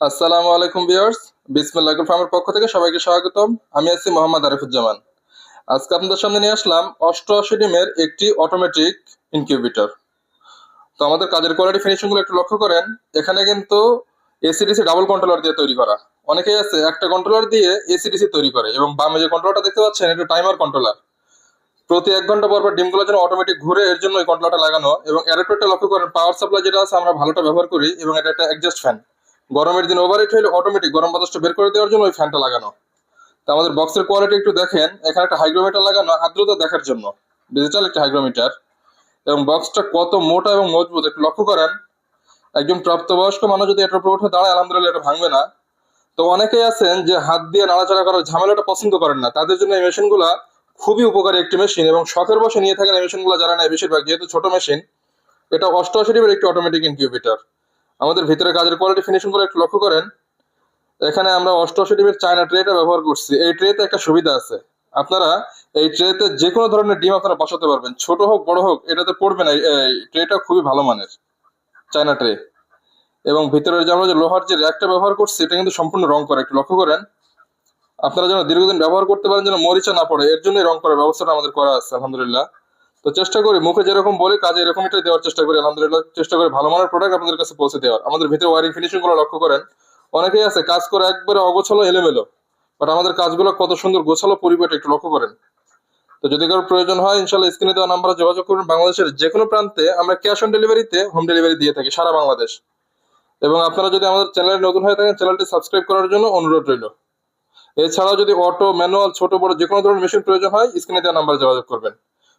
আসসালামু আলাইকুম ভিউয়ার্স, বিসমিল্লাহ ফার্মের পক্ষ থেকে সবাইকে স্বাগতম। আমি আছি মোহাম্মদ আরিফুজ্জামান। আজকে আপনাদের সামনে নিয়ে আসলাম অষ্টআশি ডিমের একটি অটোমেটিক ইনকিউবেটর তো আমাদের কাজের কোয়ালিটি ফিনিশিংগুলো একটু লক্ষ্য করেন। এখানে কিন্তু এসিডিসি ডাবল কন্ট্রোলার দিয়ে তৈরি করা। অনেকেই আছে, একটা কন্ট্রোলার দিয়ে এসিডিসি তৈরি করে এবং বামে যে কন্ট্রোলারটা দেখতে পাচ্ছেন, এটা টাইমার কন্ট্রোলার প্রতি এক ঘণ্টা পর পর ডিমগুলো যেন অটোমেটিক ঘুরে এর জন্য এই কন্ট্রোলারটা লাগানো এবং অ্যাডাপ্টারটা লক্ষ্য করেন পাওয়ার সাপ্লাই যেটা আছে আমরা ভালোটা ব্যবহার করি এবং এটা একটা অ্যাডজাস্ট ফ্যান গরমের দিন ওভারহিট হলে অটোমেটিক গরম বাতাসটা বের করে দেওয়ার জন্য ওই ফ্যানটা লাগানো। তো আমাদের বক্সের কোয়ালিটি একটু দেখেন। এখানে একটা হাইগ্রোমিটার লাগানো, আর্দ্রতা দেখার জন্য। ডিজিটাল একটা হাইগ্রোমিটার এবং বক্সটা কত মোটা এবং মজবুত, একটু লক্ষ্য করেন। একজন প্রাপ্তবয়স্ক মানুষ যদি এটার উপর দাঁড়ায়, আলহামদুলিল্লাহ এটা ভাঙবে না। তো অনেকেই আছেন যে হাত দিয়ে নাড়াচাড়া করার ঝামেলাটা পছন্দ করেন না। তাদের জন্য এই মেশিনগুলা খুবই উপকারী একটি মেশিন এবং শখের বসে নিয়ে থাকেন এই মেশিনগুলো যারা নেয়, বেশিরভাগ যেহেতু ছোট মেশিন, এটা অষ্টআশি ডিমের একটি অটোমেটিক ইনকিউবেটর আমাদের ভিতরে কাজের কোয়ালিটি ফিনিশিংগুলো একটু লক্ষ্য করেন। এখানে আমরা অষ্টআশি ডিমের চায়না ট্রেটা ব্যবহার করছি। এই ট্রেতে একটা সুবিধা আছে। আপনারা এই ট্রেতে যে কোনো ধরনের ডিম আপনারা বসাতে পারবেন। ছোট হোক, বড় হোক, এটাতে পড়বে না। এই ট্রেটা খুবই ভালো মানের। চায়না ট্রে এবং ভিতরের যে আমরা যে লোহার যে র্যাকটা ব্যবহার করছি, এটা কিন্তু সম্পূর্ণ রং করে। একটু লক্ষ্য করেন। আপনারা যেন দীর্ঘদিন ব্যবহার করতে পারেন, যেন মরিচা না পড়ে, এর জন্যই রং করার ব্যবস্থাটা আমাদের করা আছে, আলহামদুলিল্লাহ। তো চেষ্টা করি, মুখে যেরকম বলি, কাজে এরকমটাই দেওয়ার চেষ্টা করি, আলহামদুলিল্লাহ, চেষ্টা করি ভালো মানের প্রোডাক্ট আপনাদের কাছে পৌঁছে দেওয়ার। আমাদের ভিতরে ওয়ারিং ফিনিশিংগুলো লক্ষ্য করেন, অনেকেই আছে, কাজ করে একবারে অগোছালো, এলোমেলো বাট আমাদের কাজগুলো কত সুন্দর গোছালো পরিবেশ একটু লক্ষ্য করেন। তো যদি কারও প্রয়োজন হয় ইনশাল্লাহ স্ক্রিনে দেওয়া নাম্বারে যোগাযোগ করুন, বাংলাদেশের যে কোনো প্রান্তে আমরা ক্যাশ অন ডেলিভারিতে হোম ডেলিভারি দিয়ে থাকি, সারা বাংলাদেশ। এবং আপনারা যদি আমাদের চ্যানেলে নতুন হয়ে থাকেন চ্যানেলটি সাবস্ক্রাইব করার জন্য অনুরোধ রইল। এছাড়াও যদি অটো ম্যানুয়াল ছোট, বড় যে কোনো ধরনের মেশিন প্রয়োজন হয় স্ক্রিনে দেওয়া নাম্বারে যোগাযোগ করবেন।